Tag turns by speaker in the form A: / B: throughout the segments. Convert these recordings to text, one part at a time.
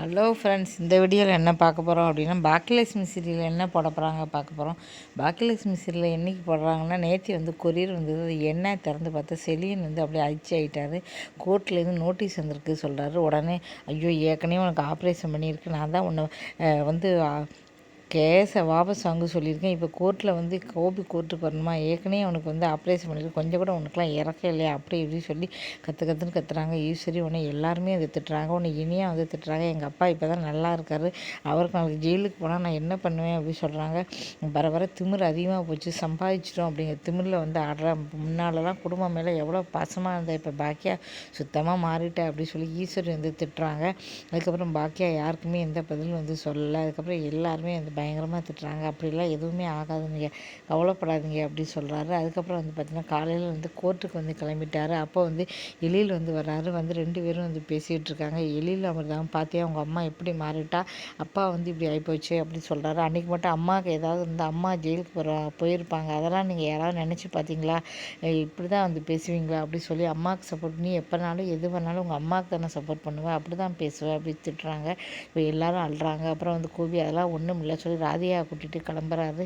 A: Hello friends இந்த வீடியோவில் என்ன பார்க்க போகிறோம் அப்படின்னா பாக்கியலட்சுமி சீரியல் என்ன போட போகிறாங்க பார்க்க போகிறோம் பாக்கியலட்சுமி சீரியல் என்றைக்கு போடுறாங்கன்னா நேற்று வந்து கொரியர் வந்தது. அது என்ன திறந்து பார்த்தா செலியன் வந்து அப்படியே அழிச்சு ஆகிட்டாரு கோர்ட்லேருந்து நோட்டீஸ் வந்திருக்கு சொல்கிறாரு உடனே ஐயோ ஏற்கனவே உனக்கு ஆப்ரேஷன் பண்ணியிருக்கு. நான் தான் உன்னை வந்து கேஸை வாபஸ் வாங்க சொல்லியிருக்கேன். இப்போ கோர்ட்டில் வந்து கோபி கோர்ட்டுக்கு வரணுமா? ஏற்கனவே அவனுக்கு வந்து ஆப்ரேஷன் பண்ணிட்டு கொஞ்சம் கூட உனக்குலாம் இறக்க இல்லையா? அப்படி இப்படி சொல்லி கற்று கற்றுன்னு கத்துறாங்க. ஈஸ்வரி உன்னை எல்லாருமே அதை திட்டுறாங்க. உன்னை இனியாக வந்து திட்டுறாங்க. எங்கள் அப்பா இப்போ தான் நல்லா இருக்கார். அவருக்கு நாளைக்கு ஜெயிலுக்கு போனால் நான் என்ன பண்ணுவேன் அப்படின்னு சொல்கிறாங்க வர வர திமிர் அதிகமாக போச்சு. சம்பாதிச்சிட்டோம் அப்படிங்கிற திமிரில் வந்து ஆடுற முன்னாலெல்லாம் குடும்பம் மேலே எவ்வளோ பாசமாக இருந்தால் இப்போ பாக்கியா சுத்தமாக மாறிட்டேன் அப்படின்னு சொல்லி ஈஸ்வரி வந்து திட்டுறாங்க. அதுக்கப்புறம் பாக்கியா யாருக்குமே எந்த பதிலும் வந்து சொல்லலை. அதுக்கப்புறம் எல்லாருமே அந்த பயங்கரமாக திட்டுறாங்க. அப்படிலாம் எதுவுமே ஆகாதுங்க. கவலைப்படாதீங்க அப்படி சொல்கிறாரு அதுக்கப்புறம் வந்து பார்த்திங்கன்னா காலையில் வந்து கோர்ட்டுக்கு வந்து கிளம்பிட்டாரு. அப்போ வந்து எழில் வந்து வர்றாரு. வந்து ரெண்டு பேரும் வந்து பேசிகிட்டு இருக்காங்க. எழில் அமிர்தம் பார்த்தியா அவங்க அம்மா எப்படி மாறிட்டா? அப்பா வந்து இப்படி ஆகிப்போச்சு அப்படின்னு சொல்கிறாரு அன்றைக்கி மட்டும் அம்மாவுக்கு ஏதாவது வந்து அம்மா ஜெயிலுக்கு போகிற போயிருப்பாங்க. அதெல்லாம் நீங்கள் யாராவது நினச்சி பார்த்தீங்களா இப்படி தான் வந்து பேசுவீங்களா? அப்படி சொல்லி அம்மாவுக்கு சப்போர்ட் நீ எப்போனாலும் எது பண்ணாலும் உங்கள் அம்மாவுக்கு தானே சப்போர்ட் பண்ணுவேன். அப்படி தான் பேசுவேன். அப்படி திட்டுறாங்க. இப்போ எல்லோரும் அழுறாங்க. அப்புறம் வந்து கோபி அதெல்லாம் ஒன்றும் இல்லை. சொல்லி ராதியா கூட்டிகிட்டு கிளம்புறாரு.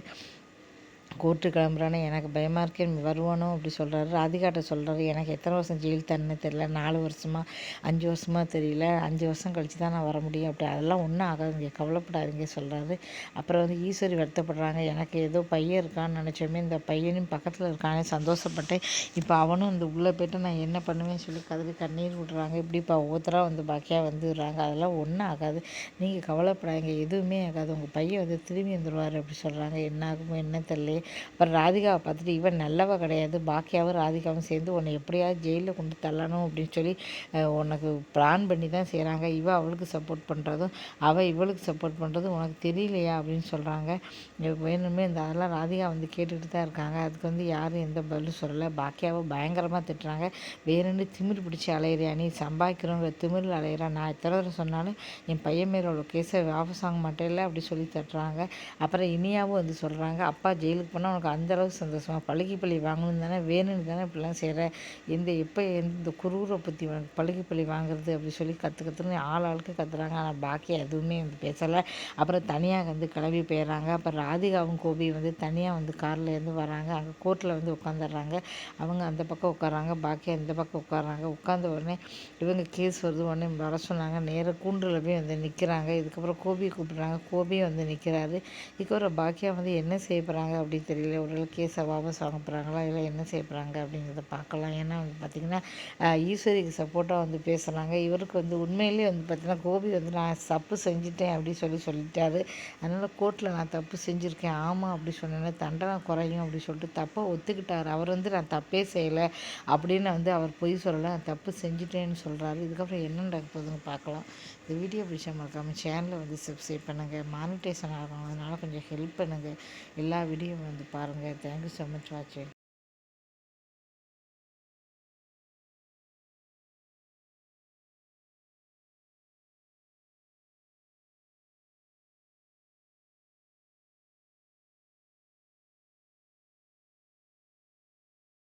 A: கோர்ட்டு கிளம்புறானே எனக்கு பயமாக இருக்கே வருவானோ அப்படி சொல்கிறாரு ராதிகாட்ட சொல்கிறாரு எனக்கு எத்தனை வருஷம் ஜெயில் தண்ணி தெரியல நாலு வருஷமாக அஞ்சு வருஷமாக தெரியல அஞ்சு வருஷம் கழித்து தான் நான் வர முடியும். அப்படி அதெல்லாம் ஒன்றும் ஆகாதுங்க கவலைப்படாதீங்க சொல்கிறாரு அப்புறம் வந்து ஈஸ்வரி வருத்தப்படுறாங்க எனக்கு ஏதோ பையன் இருக்கான்னு நினச்சோமே இந்த பையனும் பக்கத்தில் இருக்கானே சந்தோஷப்பட்டேன். இப்போ அவனும் இந்த உள்ளே போய்ட்டு நான் என்ன பண்ணுவேன்னு சொல்லி கதறி கண்ணீர் விடுறாங்க. இப்படி இப்போ ஒவ்வொருத்தராக வந்து பாக்கியாக வந்துடுறாங்க. அதெல்லாம் ஒன்றும் ஆகாது. நீங்கள் கவலைப்படாதீங்க எதுவுமே ஆகாது. உங்கள் பையன் வந்து திரும்பி வந்துடுவார் அப்படி சொல்கிறாங்க என்ன ஆகுமோ என்ன தெரியல அப்புறம் ராதிகாவை பார்த்துட்டு இவன் நல்லவ கிடையாது பாக்கியாவும் ராதிகாவும் சேர்ந்து உன்னை எப்படியாவது ஜெயிலில் கொண்டு தள்ளணும் அப்படின்னு சொல்லி உனக்கு பிளான் பண்ணி தான் செய்கிறாங்க இவள் அவளுக்கு சப்போர்ட் பண்ணுறதும் அவள் இவளுக்கு சப்போர்ட் பண்ணுறதும் உனக்கு தெரியலையா அப்படின்னு சொல்கிறாங்க வேணுமே இந்த அதெல்லாம் ராதிகா வந்து கேட்டுக்கிட்டு தான் இருக்காங்க. அதுக்கு வந்து யாரும் எந்த பதிலும் சொல்லலை. பாக்கியாவை பயங்கரமாக திட்டுறாங்க. வேணுன்னு திமிர் பிடிச்சி அலையிறியா? நீ சம்பாதிக்கிறவங்க திமிரில் அலையிறா? நான் எத்தனை தடவை சொன்னாலும் என் பையன் மேலே உள்ள கேஸை வாபஸ் வாங்க மாட்டேன் அப்படி சொல்லி தட்டுறாங்க. அப்புறம் இனியாவும் வந்து சொல்கிறாங்க அப்பா ஜெயிலுக்கு பண்ணால் உனக்கு அந்தளவு சந்தோஷமாக பழகி பழி வாங்கணும் தானே? வேணும்னு தானே இப்படிலாம் செய்கிற எந்த எப்போ எந்த குரூரை பற்றி உனக்கு பழகி பழி வாங்குறது அப்படி சொல்லி கற்று கற்றுன்னு ஆள் ஆளுக்கு கத்துறாங்க. ஆனால் பாக்கி எதுவுமே வந்து பேசலை. அப்புறம் தனியாக வந்து கிளம்பி போயிடுறாங்க அப்புறம் ராதிகாவும் கோபி வந்து தனியாக வந்து கார்லேருந்து இருந்து வராங்க. அங்கே கோர்ட்டில் வந்து உட்காந்துடுறாங்க அவங்க அந்த பக்கம் உட்காராங்க பாக்கி அந்த பக்கம் உட்காராங்க உட்காந்த உடனே இவங்க கேஸ் வருது. உடனே வர சொன்னாங்க. நேராக கூண்டில் போய் வந்து நிற்கிறாங்க இதுக்கப்புறம் கோபியை கூப்பிட்றாங்க. கோபியை வந்து நிற்கிறாரு இதுக்கப்புறம் பாக்கியா வந்து என்ன செய்ய போகிறாங்க அப்படின்னு தெரியல ஒரு கேஸை வாபஸ் வாங்க இல்லை என்ன செய்யப்படுறாங்க அப்படிங்கிறத பார்க்கலாம். ஏன்னா வந்து பார்த்திங்கன்னா ஈஸ்வரிக்கு சப்போர்ட்டாக வந்து பேசுகிறாங்க இவருக்கு வந்து உண்மையிலேயே வந்து பார்த்திங்கன்னா கோபி வந்து நான் தப்பு செஞ்சுட்டேன் அப்படின்னு சொல்லி சொல்லிட்டாரு. அதனால் கோர்ட்டில் நான் தப்பு செஞ்சுருக்கேன். ஆமாம் அப்படி சொன்னேன்னா தண்டனை குறையும் அப்படின்னு சொல்லிட்டு தப்பை ஒத்துக்கிட்டார். அவர் வந்து நான் தப்பே செய்யலை அப்படின்னு வந்து அவர் பொய் சொல்லலை. நான் தப்பு செஞ்சுட்டேன்னு சொல்கிறாரு இதுக்கப்புறம் என்ன நடக்க போகுதுன்னு பார்க்கலாம். இந்த வீடியோ பிடிச்சா மறக்காமல் சேனலை வந்து சப்ஸ்கிரைப் பண்ணுங்கள் மானிட்டேஷன் ஆகணும் அதனால் கொஞ்சம் ஹெல்ப் பண்ணுங்கள் எல்லா வீடியோ வந்து பாருங்கள் தேங்க்யூ ஸோ மச் வாட்சிங்